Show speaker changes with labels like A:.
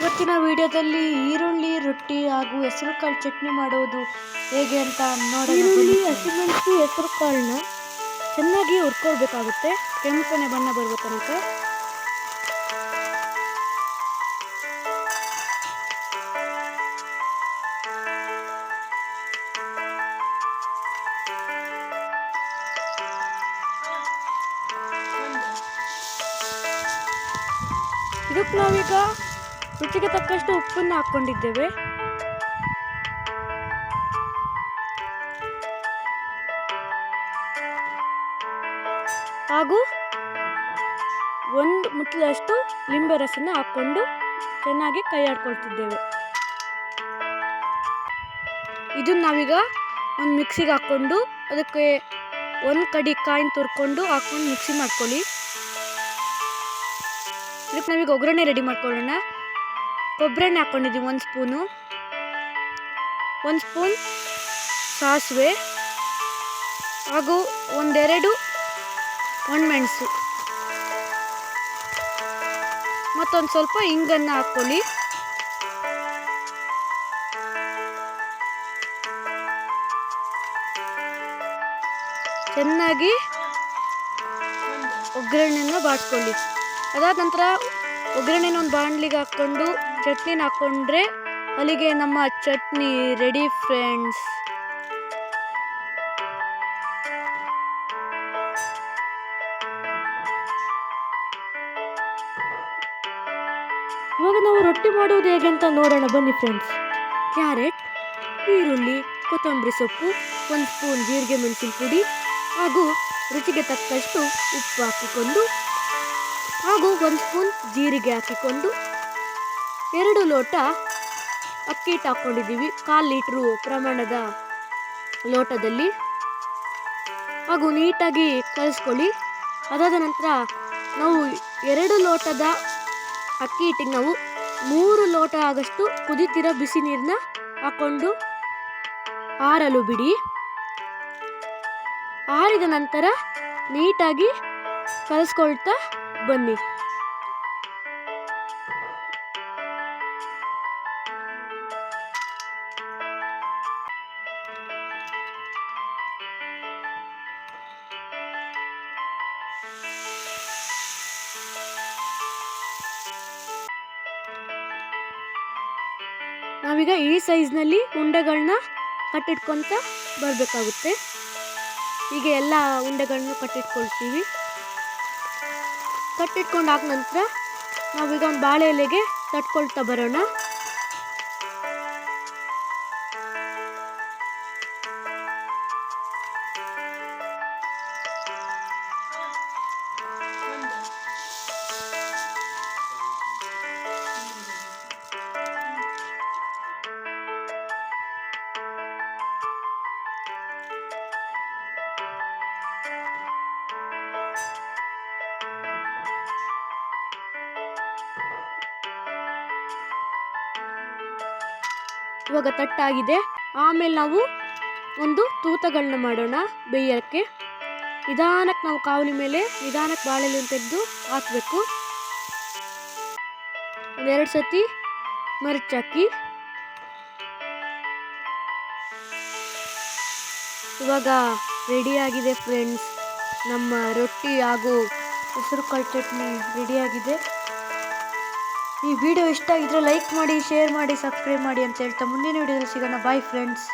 A: ಇವತ್ತಿನ ವಿಡಿಯೋದಲ್ಲಿ ಈರುಳ್ಳಿ, ರೊಟ್ಟಿ ಹಾಗೂ ಹೆಸರುಕಾಳು ಚಟ್ನಿ ಮಾಡೋದು ಹೇಗೆ ಅಂತ ನೋಡಿ
B: ಈರುಳ್ಳಿ. ಹಸಿಮೆಣಸು ಹೆಸರು ಕಾಳನ್ನ ಚೆನ್ನಾಗಿ ಹುರ್ಕೊಳ್ಬೇಕಾಗುತ್ತೆ ಕೆಂಪನೆ ಬಣ್ಣ ಬರುವ ಇದಕ್ಕೆ ನಾವೀಗ ರುಚಿಗೆ ತಕ್ಕಷ್ಟು ಉಪ್ಪನ್ನು ಹಾಕ್ಕೊಂಡಿದ್ದೇವೆ. ಹಾಗೂ ಒಂದು ಮುಚ್ಚಲಷ್ಟು ಲಿಂಬೆ ರಸನ ಹಾಕ್ಕೊಂಡು ಚೆನ್ನಾಗಿ ಕೈ ಆಡ್ಕೊಳ್ತಿದ್ದೇವೆ. ಇದನ್ನ ನಾವೀಗ ಒಂದು ಮಿಕ್ಸಿಗೆ ಹಾಕ್ಕೊಂಡು ಅದಕ್ಕೆ ಒಂದು ಕಡಿ ಕಾಯಿನ ತುರ್ಕೊಂಡು ಹಾಕ್ಕೊಂಡು ಮಿಕ್ಸಿ ಮಾಡ್ಕೊಳ್ಳಿ. ಇದಕ್ಕೆ ನಾವೀಗ ಒಗ್ಗರಣೆ ರೆಡಿ ಮಾಡ್ಕೊಳ್ಳೋಣ. ಕೊಬ್ಬರಿ ಎಣ್ಣೆ ಹಾಕ್ಕೊಂಡಿದ್ದೀವಿ ಒಂದು ಸ್ಪೂನು. ಒಂದು ಸ್ಪೂನ್ ಸಾಸಿವೆ. ಹಾಗೂ ಒಂದೆರಡು ಒಣಮೆಣಸು. ಮತ್ತೊಂದು ಸ್ವಲ್ಪ ಹಿಂಗನ್ನು ಹಾಕ್ಕೊಳ್ಳಿ. ಚೆನ್ನಾಗಿ ಒಗ್ಗರಣೆಯನ್ನು ಬಾಡ್ಕೊಳ್ಳಿ ಅದಾದ ನಂತರ ಒಗ್ಗರಣೆನ ಒಂದು ಬಾಣಲಿಗೆ ಹಾಕ್ಕೊಂಡು, ಚಟ್ನಿನ ಹಾಕ್ಕೊಂಡ್ರೆ ಅಲ್ಲಿಗೆ ನಮ್ಮ ಚಟ್ನಿ ರೆಡಿ ಫ್ರೆಂಡ್ಸ್ ಇವಾಗ ನಾವು ರೊಟ್ಟಿ ಮಾಡುವುದು ಹೇಗೆ ಅಂತ ನೋಡೋಣ, ಬನ್ನಿ ಫ್ರೆಂಡ್ಸ್ ಕ್ಯಾರೆಟ್, ಈರುಳ್ಳಿ, ಕೊತ್ತಂಬರಿ ಸೊಪ್ಪು, ಒಂದು ಸ್ಪೂನ್ ಜೀರಿಗೆ ಮೆಣಸಿನ ಪುಡಿ ಹಾಗೂ ರುಚಿಗೆ ತಕ್ಕಷ್ಟು ಉಪ್ಪು ಹಾಕಿಕೊಂಡು ಹಾಗೂ ಒಂದು ಸ್ಪೂನ್ ಜೀರಿಗೆ ಹಾಕಿಕೊಂಡು ಎರಡು ಲೋಟ ಅಕ್ಕಿ ಹಿಟ್ಟು ಹಾಕ್ಕೊಂಡಿದ್ದೀವಿ ಕಾಲು ಲೀಟ್ರು ಪ್ರಮಾಣದ ಲೋಟದಲ್ಲಿ. ಹಾಗೂ ನೀಟಾಗಿ ಕಲಿಸ್ಕೊಳ್ಳಿ. ಅದಾದ ನಂತರ ನಾವು ಎರಡು ಲೋಟದ ಅಕ್ಕಿ ಹಿಟ್ಟಿಗೆ ನಾವು ಮೂರು ಲೋಟ ಆಗಷ್ಟು ಕುದಿತಿರೋ ಬಿಸಿ ನೀರನ್ನ ಹಾಕ್ಕೊಂಡು ಆರಲು ಬಿಡಿ. ಆರಿದ ನಂತರ ನೀಟಾಗಿ ಕಲಿಸ್ಕೊಳ್ತಾ ಬನ್ನಿ. ನಾವೀಗ ಈ ಸೈಜ್ನಲ್ಲಿ ಉಂಡೆಗಳನ್ನ ಕಟ್ಟಿಟ್ಕೊತ ಬರಬೇಕಾಗುತ್ತೆ. ಹೀಗೆ ಎಲ್ಲ ಉಂಡೆಗಳನ್ನು ಕಟ್ಟಿಟ್ಕೊಳ್ತೀವಿ. ಕಟ್ಟಿಟ್ಕೊಂಡು ಆದ ನಂತರ ನಾವೀಗ ಒಂದು ಬಾಳೆ ಎಲೆಗೆ ತಟ್ಕೊಳ್ತಾ ಬರೋಣ. ಇವಾಗ ತಟ್ಟಾಗಿದೆ. ಆಮೇಲೆ ನಾವು ಒಂದು ತೂತಗಳನ್ನ ಮಾಡೋಣ ಬೇಯೋಕ್ಕೆ. ನಿಧಾನಕ್ಕೆ ನಾವು ಕಾವಲಿ ಮೇಲೆ ನಿಧಾನಕ್ಕೆ ಬಾಳೆಲೆ ತೆಗೆದು ಹಾಕಬೇಕು. ಒಂದೆರಡು ಸತಿ ಮರಚಾಕಿ ಇವಾಗ ರೆಡಿಯಾಗಿದೆ ಫ್ರೆಂಡ್ಸ್ ನಮ್ಮ ರೊಟ್ಟಿ ಹಾಗೂ ಹೆಸರು ಕಾಳು ಚಟ್ನಿ ರೆಡಿಯಾಗಿದೆ ಈ ವಿಡಿಯೋ ಇಷ್ಟ ಆಗಿದ್ರೆ ಲೈಕ್ ಮಾಡಿ, ಶೇರ್ ಮಾಡಿ, ಸಬ್ಸ್ಕ್ರೈಬ್ ಮಾಡಿ ಅಂತ ಹೇಳ್ತಾ ಮುಂದಿನ ವಿಡಿಯೋದಲ್ಲಿ ಸಿಗೋಣ. Bye friends